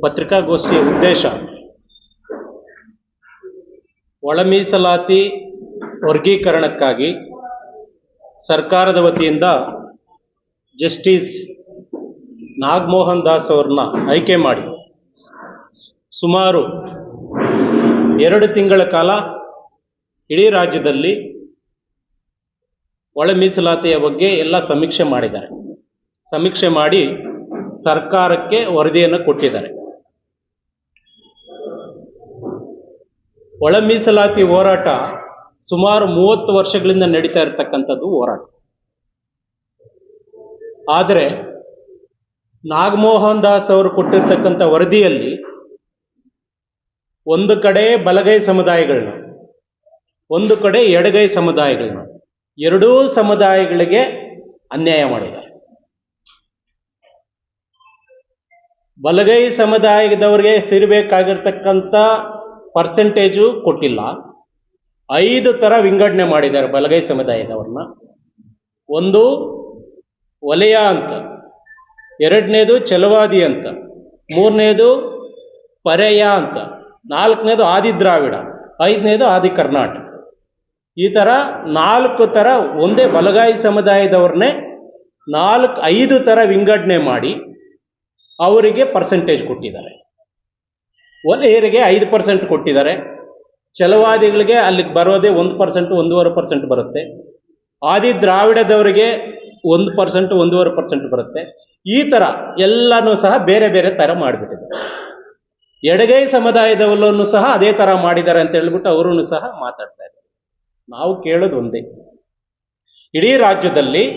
ಪತ್ರಿಕಾಗೋಷ್ಠಿಯ ಉದ್ದೇಶ. ಒಳಮೀಸಲಾತಿ ವರ್ಗೀಕರಣಕ್ಕಾಗಿ ಸರ್ಕಾರದ ವತಿಯಿಂದ ಜಸ್ಟಿಸ್ ನಾಗಮೋಹನ್ ದಾಸ್ ಅವ್ರನ್ನ ಆಯ್ಕೆ ಮಾಡಿ. ಸುಮಾರು ಎರಡು ತಿಂಗಳ ಕಾಲ ಇಡೀ ರಾಜ್ಯದಲ್ಲಿ ಒಳ ಮೀಸಲಾತಿಯ ಬಗ್ಗೆ ಎಲ್ಲ ಸಮೀಕ್ಷೆ ಮಾಡಿದ್ದಾರೆ. ಸಮೀಕ್ಷೆ ಮಾಡಿ ಸರ್ಕಾರಕ್ಕೆ ವರದಿಯನ್ನು ಕೊಟ್ಟಿದ್ದಾರೆ. ಒಳ ಮೀಸಲಾತಿ ಹೋರಾಟ ಸುಮಾರು ಮೂವತ್ತು ವರ್ಷಗಳಿಂದ ನಡೀತಾ ಇರತಕ್ಕಂಥದ್ದು ಹೋರಾಟ. ಆದರೆ ನಾಗಮೋಹನ್ ದಾಸ್ ಅವರು ಕೊಟ್ಟಿರ್ತಕ್ಕಂಥ ವರದಿಯಲ್ಲಿ ಒಂದು ಕಡೆ ಬಲಗೈ ಸಮುದಾಯಗಳನ್ನ, ಒಂದು ಕಡೆ ಎಡಗೈ ಸಮುದಾಯಗಳನ್ನ, ಎರಡೂ ಸಮುದಾಯಗಳಿಗೆ ಅನ್ಯಾಯ ಮಾಡಿದ್ದಾರೆ. ಬಲಗೈ ಸಮುದಾಯದವರಿಗೆ ಸಿರಬೇಕಾಗಿರ್ತಕ್ಕಂಥ ಪರ್ಸೆಂಟೇಜು ಕೊಟ್ಟಿಲ್ಲ. ಐದು ಥರ ವಿಂಗಡಣೆ ಮಾಡಿದ್ದಾರೆ ಬಲಗೈ ಸಮುದಾಯದವ್ರನ್ನ. ಒಂದು ವಲಯ ಅಂತ, ಎರಡನೇದು ಚಲವಾದಿ ಅಂತ, ಮೂರನೇದು ಪರೆಯ ಅಂತ, ನಾಲ್ಕನೇದು ಆದಿ ದ್ರಾವಿಡ ಐದನೇದು ಆದಿ ಕರ್ನಾಟಕ ಈ ಥರ ನಾಲ್ಕು ಥರ ಒಂದೇ ಬಲಗಾಯಿ ಸಮುದಾಯದವ್ರನ್ನೇ ನಾಲ್ಕು ಐದು ಥರ ವಿಂಗಡಣೆ ಮಾಡಿ ಅವರಿಗೆ ಪರ್ಸೆಂಟೇಜ್ ಕೊಟ್ಟಿದ್ದಾರೆ. ಒಲೆಯರಿಗೆ ಐದು ಪರ್ಸೆಂಟ್ ಕೊಟ್ಟಿದ್ದಾರೆ. ಛಲವಾದಿಗಳಿಗೆ ಅಲ್ಲಿಗೆ ಬರೋದೇ ಒಂದು ಪರ್ಸೆಂಟ್ ಒಂದೂವರೆ ಪರ್ಸೆಂಟ್ ಬರುತ್ತೆ. ಆದಿ ದ್ರಾವಿಡದವರಿಗೆ ಒಂದು ಪರ್ಸೆಂಟ್ ಒಂದೂವರೆ ಪರ್ಸೆಂಟ್ ಬರುತ್ತೆ. ಈ ಥರ ಎಲ್ಲನೂ ಸಹ ಬೇರೆ ಬೇರೆ ಥರ ಮಾಡಿಬಿಟ್ಟಿದ್ದಾರೆ. ಎಡಗೈ ಸಮುದಾಯದವರನ್ನು ಸಹ ಅದೇ ಥರ ಮಾಡಿದ್ದಾರೆ ಅಂತ ಹೇಳ್ಬಿಟ್ಟು ಅವರೂ ಸಹ ಮಾತಾಡ್ತಾ ಇದ್ದಾರೆ. ನಾವು ಕೇಳೋದು ಒಂದೇ. ಇಡೀ ರಾಜ್ಯದಲ್ಲಿ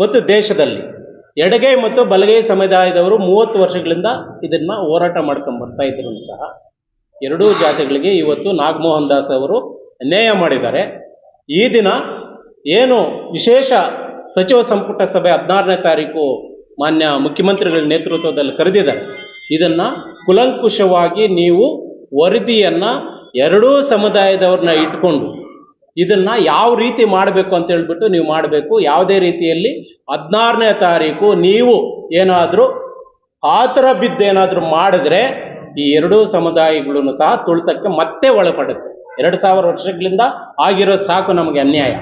ಮತ್ತು ದೇಶದಲ್ಲಿ ಎಡಗೈ ಮತ್ತು ಬಲಗೈ ಸಮುದಾಯದವರು ಮೂವತ್ತು ವರ್ಷಗಳಿಂದ ಇದನ್ನ ಹೋರಾಟ ಮಾಡ್ಕೊಂಡು ಬರ್ತಾ ಇದ್ರು ಸಹ ಎರಡೂ ಜಾತಿಗಳಿಗೆ ಇವತ್ತು ನಾಗಮೋಹನ್ ದಾಸ್ ಅವರು ಅನ್ಯಾಯ ಮಾಡಿದ್ದಾರೆ. ಈ ದಿನ ಏನು ವಿಶೇಷ ಸಚಿವ ಸಂಪುಟ ಸಭೆ ಹದಿನಾರನೇ ತಾರೀಕು ಮಾನ್ಯ ಮುಖ್ಯಮಂತ್ರಿಗಳ ನೇತೃತ್ವದಲ್ಲಿ ಕರೆದಿದ್ದಾರೆ. ಇದನ್ನು ಕುಲಂಕುಷವಾಗಿ ನೀವು ವರದಿಯನ್ನು ಎರಡೂ ಸಮುದಾಯದವ್ರನ್ನ ಇಟ್ಕೊಂಡು ಇದನ್ನ ಯಾವ ರೀತಿ ಮಾಡಬೇಕು ಅಂತ ಹೇಳ್ಬಿಟ್ಟು ನೀವು ಮಾಡಬೇಕು. ಯಾವುದೇ ರೀತಿಯಲ್ಲಿ ಹದಿನಾರನೇ ತಾರೀಕು ನೀವು ಏನಾದರೂ ಆತರ ಬಿದ್ದೇನಾದರೂ ಮಾಡಿದ್ರೆ ಈ ಎರಡೂ ಸಮುದಾಯಗಳನ್ನು ಸಹ ತುಳಿತಕ್ಕೆ ಮತ್ತೆ ಒಳಪಡುತ್ತೆ. ಎರಡು ಸಾವಿರ ವರ್ಷಗಳಿಂದ ಆಗಿರೋ ಸಾಕು ನಮಗೆ ಅನ್ಯಾಯ.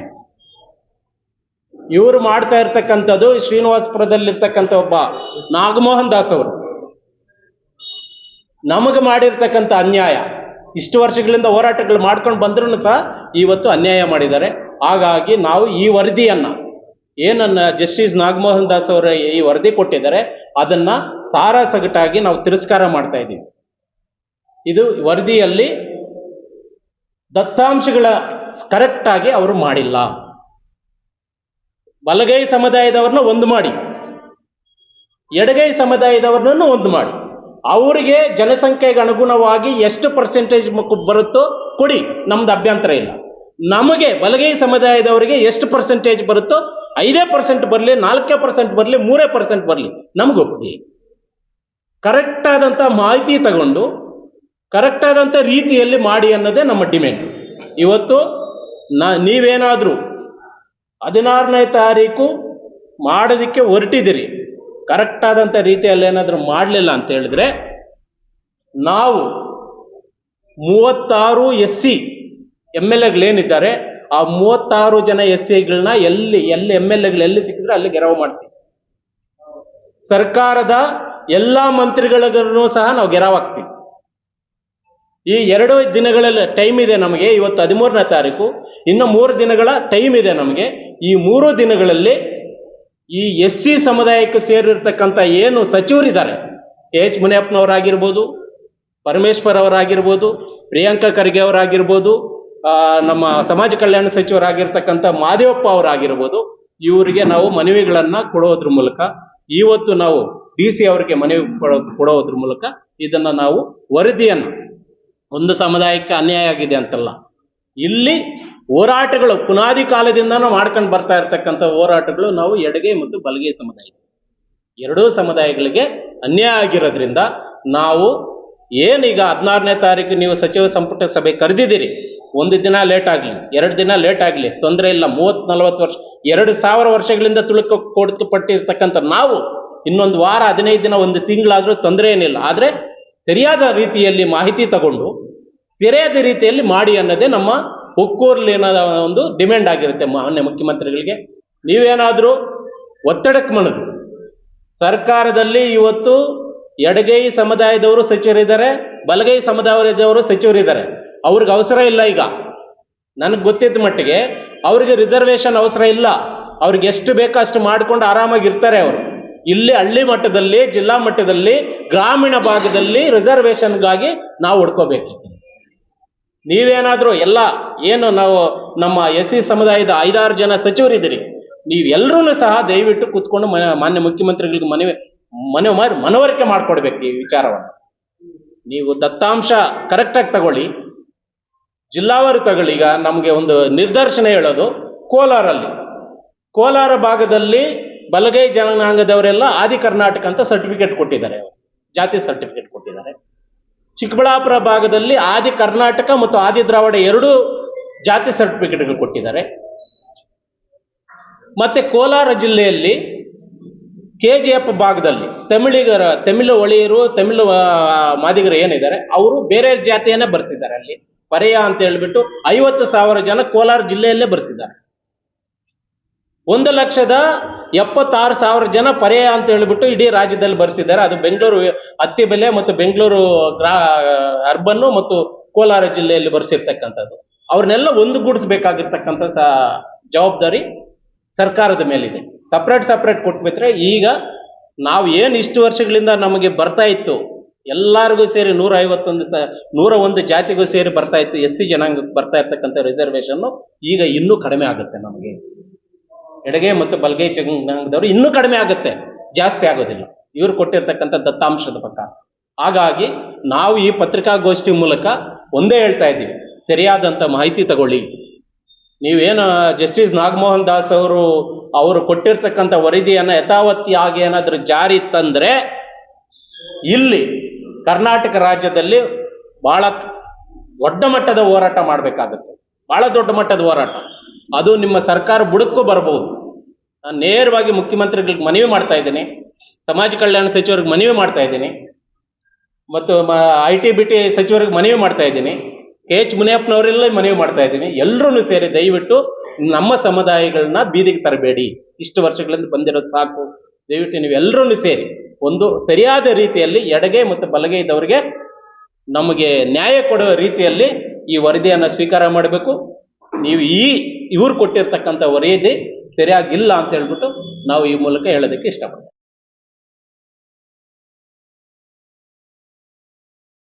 ಇವರು ಮಾಡ್ತಾ ಇರ್ತಕ್ಕಂಥದ್ದು ಶ್ರೀನಿವಾಸಪುರದಲ್ಲಿರ್ತಕ್ಕಂಥ ಒಬ್ಬ ನಾಗಮೋಹನ್ ದಾಸ್ ಅವರು. ನಮಗೆ ಮಾಡಿರ್ತಕ್ಕಂಥ ಅನ್ಯಾಯ. ಇಷ್ಟು ವರ್ಷಗಳಿಂದ ಹೋರಾಟಗಳು ಮಾಡ್ಕೊಂಡು ಬಂದ್ರೂ ಸಹ ಇವತ್ತು ಅನ್ಯಾಯ ಮಾಡಿದ್ದಾರೆ. ಹಾಗಾಗಿ ನಾವು ಈ ವರದಿಯನ್ನು, ಏನನ್ನ ಜಸ್ಟಿಸ್ ನಾಗಮೋಹನ್ ದಾಸ್ ಅವರ ಈ ವರದಿ ಕೊಟ್ಟಿದ್ದಾರೆ, ಅದನ್ನ ಸಾರಾ ಸಗಟಾಗಿ ನಾವು ತಿರಸ್ಕಾರ ಮಾಡ್ತಾ ಇದ್ದೀವಿ. ಇದು ವರದಿಯಲ್ಲಿ ದತ್ತಾಂಶಗಳ ಕರೆಕ್ಟಾಗಿ ಅವರು ಮಾಡಿಲ್ಲ. ಬಲಗೈ ಸಮುದಾಯದವ್ರನ್ನ ಒಂದು ಮಾಡಿ. ಎಡಗೈ ಸಮುದಾಯದವ್ರನ್ನೂ ಒಂದು ಮಾಡಿ. ಅವರಿಗೆ ಜನಸಂಖ್ಯೆಗೆ ಅನುಗುಣವಾಗಿ ಎಷ್ಟು ಪರ್ಸೆಂಟೇಜ್ ಬರುತ್ತೋ ಕೊಡಿ, ನಮ್ದು ಅಭ್ಯಂತರ ಇಲ್ಲ. ನಮಗೆ ಬಲಗೈ ಸಮುದಾಯದವರಿಗೆ ಎಷ್ಟು ಪರ್ಸೆಂಟೇಜ್ ಬರುತ್ತೋ ಐದೇ ಪರ್ಸೆಂಟ್ ಬರಲಿ, ನಾಲ್ಕೇ ಪರ್ಸೆಂಟ್ ಬರಲಿ, ಮೂರೇ ಪರ್ಸೆಂಟ್ ಬರಲಿ, ನಮಗೂ ಕೊಡಿ ಕರೆಕ್ಟ್ ಆದಂಥ ಮಾಹಿತಿ ತಗೊಂಡು ಕರೆಕ್ಟ್ ಆದಂಥ ರೀತಿಯಲ್ಲಿ ಮಾಡಿ ಅನ್ನೋದೇ ನಮ್ಮ ಡಿಮ್ಯಾಂಡ್ ಇವತ್ತು ನಾ, ನೀವೇನಾದರೂ ಹದಿನಾರನೇ ತಾರೀಕು ಮಾಡೋದಕ್ಕೆ ಹೊರಟಿದ್ದೀರಿ ಕರೆಕ್ಟ್ ಆದಂಥ ರೀತಿಯಲ್ಲಿ ಏನಾದರೂ ಮಾಡಲಿಲ್ಲ ಅಂತ ಹೇಳಿದ್ರೆ, ನಾವು ಮೂವತ್ತಾರು ಎಸ್ ಸಿ ಎಂ ಎಲ್ ಎಗಳೇನಿದ್ದಾರೆ ಆ ಮೂವತ್ತಾರು ಜನ ಎಸ್ ಐಗಳನ್ನ ಎಲ್ಲಿ ಎಲ್ಲಿ ಎಂ ಎಲ್ ಎಗಳು ಎಲ್ಲಿ ಸಿಕ್ಕಿದ್ರೆ ಅಲ್ಲಿ ಗೆರವು ಮಾಡ್ತೀವಿ. ಸರ್ಕಾರದ ಎಲ್ಲ ಮಂತ್ರಿಗಳಿಗೂ ಸಹ ನಾವು ಗೆರವು ಹಾಕ್ತೀವಿ. ಈ ಎರಡು ದಿನಗಳಲ್ಲಿ ಟೈಮ್ ಇದೆ ನಮಗೆ, ಇವತ್ತು ಹದಿಮೂರನೇ ತಾರೀಕು. ಇನ್ನು ಮೂರು ದಿನಗಳ ಟೈಮ್ ಇದೆ ನಮಗೆ. ಈ ಮೂರು ದಿನಗಳಲ್ಲಿ ಈ ಎಸ್ ಸಿ ಸಮುದಾಯಕ್ಕೆ ಸೇರಿರ್ತಕ್ಕಂಥ ಏನು ಸಚಿವರಿದ್ದಾರೆ ಎಚ್ ಮುನಿಯಪ್ಪನವರಾಗಿರ್ಬೋದು, ಪರಮೇಶ್ವರ್ ಅವರಾಗಿರ್ಬೋದು, ಪ್ರಿಯಾಂಕಾ ಖರ್ಗೆ ಅವರಾಗಿರ್ಬೋದು ನಮ್ಮ ಸಮಾಜ ಕಲ್ಯಾಣ ಸಚಿವರಾಗಿರ್ತಕ್ಕಂಥ ಮಾದೇವಪ್ಪ ಅವರಾಗಿರ್ಬೋದು. ಇವರಿಗೆ ನಾವು ಮನವಿಗಳನ್ನು ಕೊಡೋದ್ರ ಮೂಲಕ, ಇವತ್ತು ನಾವು ಡಿ ಸಿ ಅವರಿಗೆ ಮನವಿ ಕೊಡೋ, ಕೊಡೋದ್ರ ಮೂಲಕ ಇದನ್ನು ನಾವು ವರದಿಯನ್ನು, ಒಂದು ಸಮುದಾಯಕ್ಕೆ ಅನ್ಯಾಯ ಆಗಿದೆ ಅಂತಲ್ಲ, ಇಲ್ಲಿ ಹೋರಾಟಗಳು ಪುನಾದಿ ಕಾಲದಿಂದನೂ ಮಾಡ್ಕೊಂಡು ಬರ್ತಾ ಇರ್ತಕ್ಕಂಥ ಹೋರಾಟಗಳು ನಾವು ಎಡಗೆ ಮತ್ತು ಬಲಗೆ ಸಮುದಾಯ. ಎರಡೂ ಸಮುದಾಯಗಳಿಗೆ ಅನ್ಯಾಯ ಆಗಿರೋದ್ರಿಂದ ನಾವು ಏನೀಗ ಹದಿನಾರನೇ ತಾರೀಕು ನೀವು ಸಚಿವ ಸಂಪುಟ ಸಭೆ ಕರೆದಿದ್ದೀರಿ ಒಂದು ದಿನ ಲೇಟ್ ಆಗಲಿ, ಎರಡು ದಿನ ಲೇಟ್ ಆಗಲಿ, ತೊಂದರೆ ಇಲ್ಲ. ಮೂವತ್ತು, ನಲವತ್ತು ವರ್ಷ, ಎರಡು ಸಾವಿರ ವರ್ಷಗಳಿಂದ ತುಳುಕ ಕೊಡ್ತು ಪಟ್ಟಿರ್ತಕ್ಕಂಥ ನಾವು ಇನ್ನೊಂದು ವಾರ, ಹದಿನೈದು ದಿನ, ಒಂದು ತಿಂಗಳಾದರೂ ತೊಂದರೆ ಏನಿಲ್ಲ. ಆದರೆ ಸರಿಯಾದ ರೀತಿಯಲ್ಲಿ ಮಾಹಿತಿ ತಗೊಂಡು, ಸರಿಯಾದ ರೀತಿಯಲ್ಲಿ ಮಾಡಿ ಅನ್ನೋದೇ ನಮ್ಮ ಒಕ್ಕೂರ್ಲಿನ ಒಂದು ಡಿಮ್ಯಾಂಡ್ ಆಗಿರುತ್ತೆ ಮಾನ್ಯ ಮುಖ್ಯಮಂತ್ರಿಗಳಿಗೆ. ನೀವೇನಾದರೂ ಒತ್ತಡಕ್ಕೆ ಮಣದು. ಸರ್ಕಾರದಲ್ಲಿ ಇವತ್ತು ಎಡಗೈ ಸಮುದಾಯದವರು ಸಚಿವರಿದ್ದಾರೆ, ಬಲಗೈ ಸಮುದಾಯದವರು ಸಚಿವರಿದ್ದಾರೆ. ಅವ್ರಿಗೆ ಅವಸರ ಇಲ್ಲ ಈಗ. ನನಗೆ ಗೊತ್ತಿದ್ದ ಮಟ್ಟಿಗೆ ಅವರಿಗೆ ರಿಸರ್ವೇಷನ್ ಅವಸರ ಇಲ್ಲ. ಅವ್ರಿಗೆ ಎಷ್ಟು ಬೇಕೋ ಅಷ್ಟು ಮಾಡಿಕೊಂಡು ಆರಾಮಾಗಿರ್ತಾರೆ ಅವರು. ಇಲ್ಲಿ ಹಳ್ಳಿ ಮಟ್ಟದಲ್ಲಿ, ಜಿಲ್ಲಾ ಮಟ್ಟದಲ್ಲಿ, ಗ್ರಾಮೀಣ ಭಾಗದಲ್ಲಿ ರಿಸರ್ವೇಷನ್ಗಾಗಿ ನಾವು ಹುಡ್ಕೋಬೇಕು ನೀವೇನಾದರೂ ಎಲ್ಲ ಏನು ನಾವು ನಮ್ಮ ಎಸ್ ಸಿ ಸಮುದಾಯದ ಐದಾರು ಜನ ಸಚಿವರಿದ್ದೀರಿ ನೀವೆಲ್ಲರೂ ಸಹ ದಯವಿಟ್ಟು ಕೂತ್ಕೊಂಡು ಮಾನ್ಯ ಮುಖ್ಯಮಂತ್ರಿಗಳಿಗೆ ಮನವಿ ಮನವಿ ಮಾಡಿ ಮನವರಿಕೆ ಮಾಡಿಕೊಡ್ಬೇಕು ಈ ವಿಚಾರವನ್ನು. ನೀವು ದತ್ತಾಂಶ ಕರೆಕ್ಟಾಗಿ ತಗೊಳ್ಳಿ. ಜಿಲ್ಲಾವಾರು ನಮಗೆ ಒಂದು ನಿದರ್ಶನ ಹೇಳೋದು ಕೋಲಾರಲ್ಲಿ. ಕೋಲಾರ ಭಾಗದಲ್ಲಿ ಬಲಗೈ ಜನಾಂಗದವರೆಲ್ಲ ಆದಿ ಕರ್ನಾಟಕ ಅಂತ ಸರ್ಟಿಫಿಕೇಟ್ ಕೊಟ್ಟಿದ್ದಾರೆ. ಜಾತಿ ಸರ್ಟಿಫಿಕೇಟ್ ಕೊಟ್ಟಿದ್ದಾರೆ. ಚಿಕ್ಕಬಳ್ಳಾಪುರ ಭಾಗದಲ್ಲಿ ಆದಿ ಕರ್ನಾಟಕ ಮತ್ತು ಆದಿ ದ್ರಾವಿಡ ಎರಡೂ ಜಾತಿ ಸರ್ಟಿಫಿಕೇಟ್ಗಳು ಕೊಟ್ಟಿದ್ದಾರೆ. ಮತ್ತೆ ಕೋಲಾರ ಜಿಲ್ಲೆಯಲ್ಲಿ ಕೆ ಜಿ ಎಫ್ ಭಾಗದಲ್ಲಿ ತಮಿಳಿಗರ, ತಮಿಳು ಒಳಿಯರು, ತಮಿಳು ಮಾದಿಗರು ಏನಿದ್ದಾರೆ, ಅವರು ಬೇರೆ ಜಾತಿಯನ್ನೇ ಬರ್ತಿದ್ದಾರೆ ಅಲ್ಲಿ. ಪರೆಯ ಅಂತ ಹೇಳ್ಬಿಟ್ಟು ಐವತ್ತು ಸಾವಿರ ಜನ ಕೋಲಾರ ಜಿಲ್ಲೆಯಲ್ಲೇ ಬರೆಸಿದ್ದಾರೆ. ಒಂದು ಲಕ್ಷದ ಎಪ್ಪತ್ತಾರು ಸಾವಿರ ಜನ ಪರ್ಯಾಯ ಅಂತ ಹೇಳ್ಬಿಟ್ಟು ಇಡೀ ರಾಜ್ಯದಲ್ಲಿ ಬರೆಸಿದ್ದಾರೆ. ಅದು ಬೆಂಗಳೂರು ಅತ್ತಿಬೆಲೆ ಮತ್ತು ಬೆಂಗಳೂರು ಗ್ರಾ ಅರ್ಬನ್ನು ಮತ್ತು ಕೋಲಾರ ಜಿಲ್ಲೆಯಲ್ಲಿ ಬರೆಸಿರ್ತಕ್ಕಂಥದ್ದು. ಅವ್ರನ್ನೆಲ್ಲ ಒಂದುಗೂಡಿಸ್ಬೇಕಾಗಿರ್ತಕ್ಕಂಥ ಸ, ಜವಾಬ್ದಾರಿ ಸರ್ಕಾರದ ಮೇಲಿದೆ. ಸಪ್ರೇಟ್ ಸಪ್ರೇಟ್ ಕೊಟ್ಬಿಟ್ರೆ ಈಗ ನಾವು ಏನು ಇಷ್ಟು ವರ್ಷಗಳಿಂದ ನಮಗೆ ಬರ್ತಾ ಇತ್ತು ಎಲ್ಲರಿಗೂ ಸೇರಿ ನೂರ ಐವತ್ತೊಂದು ನೂರ ಒಂದು ಜಾತಿಗೂ ಸೇರಿ ಬರ್ತಾ ಇತ್ತು, ಎಸ್ ಸಿ ಜನಾಂಗಕ್ಕೆ ಬರ್ತಾ ಇರ್ತಕ್ಕಂಥ ರಿಸರ್ವೇಷನ್ನು ಈಗ ಇನ್ನೂ ಕಡಿಮೆ ಆಗುತ್ತೆ ನಮಗೆ. ಎಡಗೆ ಮತ್ತು ಬಲಗೈ ಜನಾಂಗದವರು ಇನ್ನೂ ಕಡಿಮೆ ಆಗುತ್ತೆ, ಜಾಸ್ತಿ ಆಗೋದಿಲ್ಲ. ಇವರು ಕೊಟ್ಟಿರ್ತಕ್ಕಂಥ ದತ್ತಾಂಶದ ಪ್ರಕಾರ. ಹಾಗಾಗಿ ನಾವು ಈ ಪತ್ರಿಕಾಗೋಷ್ಠಿ ಮೂಲಕ ಒಂದೇ ಹೇಳ್ತಾ ಇದ್ದೀವಿ ಸರಿಯಾದಂಥ ಮಾಹಿತಿ ತಗೊಳ್ಳಿ. ನೀವೇನು ಜಸ್ಟಿಸ್ ನಾಗಮೋಹನ್ ದಾಸ್ ಅವರು ಅವರು ಕೊಟ್ಟಿರ್ತಕ್ಕಂಥ ವರದಿಯನ್ನು ಯಥಾವತ್ತಿಯಾಗಿ ಏನಾದರೂ ಜಾರಿ ತಂದರೆ, ಇಲ್ಲಿ ಕರ್ನಾಟಕ ರಾಜ್ಯದಲ್ಲಿ ಬಹಳ ದೊಡ್ಡ ಮಟ್ಟದ ಹೋರಾಟ ಮಾಡಬೇಕಾಗುತ್ತೆ. ಬಹಳ ದೊಡ್ಡ ಮಟ್ಟದ ಹೋರಾಟ. ಅದು ನಿಮ್ಮ ಸರ್ಕಾರ ಬುಡಕ್ಕೂ ಬರಬಹುದು ನಾನು ನೇರವಾಗಿ ಮುಖ್ಯಮಂತ್ರಿಗಳಿಗೆ ಮನವಿ ಮಾಡ್ತಾ ಇದ್ದೀನಿ. ಸಮಾಜ ಕಲ್ಯಾಣ ಸಚಿವರಿಗೆ ಮನವಿ ಮಾಡ್ತಾ ಇದ್ದೀನಿ. ಮತ್ತು ಐ ಟಿ ಬಿ ಟಿ ಸಚಿವರಿಗೆ ಮನವಿ ಮಾಡ್ತಾ ಇದ್ದೀನಿ. ಕೆ ಎಚ್ ಮುನಿಯಪ್ಪನವರೆಲ್ಲ ಮನವಿ ಮಾಡ್ತಾ ಇದ್ದೀನಿ. ಎಲ್ಲರೂ ಸೇರಿ ದಯವಿಟ್ಟು ನಮ್ಮ ಸಮುದಾಯಗಳನ್ನ ಬೀದಿಗೆ ತರಬೇಡಿ. ಇಷ್ಟು ವರ್ಷಗಳಿಂದ ಬಂದಿರೋದು ಸಾಕು. ದಯವಿಟ್ಟು ನೀವು ಎಲ್ಲರೂ ಸೇರಿ. ಒಂದು ಸರಿಯಾದ ರೀತಿಯಲ್ಲಿ ಎಡಗೆ ಮತ್ತು ಬಲಗೈದವರಿಗೆ ನಮಗೆ ನ್ಯಾಯ ಕೊಡುವ ರೀತಿಯಲ್ಲಿ ಈ ವರದಿಯನ್ನು ಸ್ವೀಕಾರ ಮಾಡಬೇಕು. ನೀವು ಈ, ಇವರು ಕೊಟ್ಟಿರ್ತಕ್ಕಂಥ ವರದಿ ಸರಿಯಾಗಿಲ್ಲ ಅಂತ ಹೇಳ್ಬಿಟ್ಟು ನಾವು ಈ ಮೂಲಕ ಹೇಳೋದಕ್ಕೆ ಇಷ್ಟಪಡ್ತೀವಿ.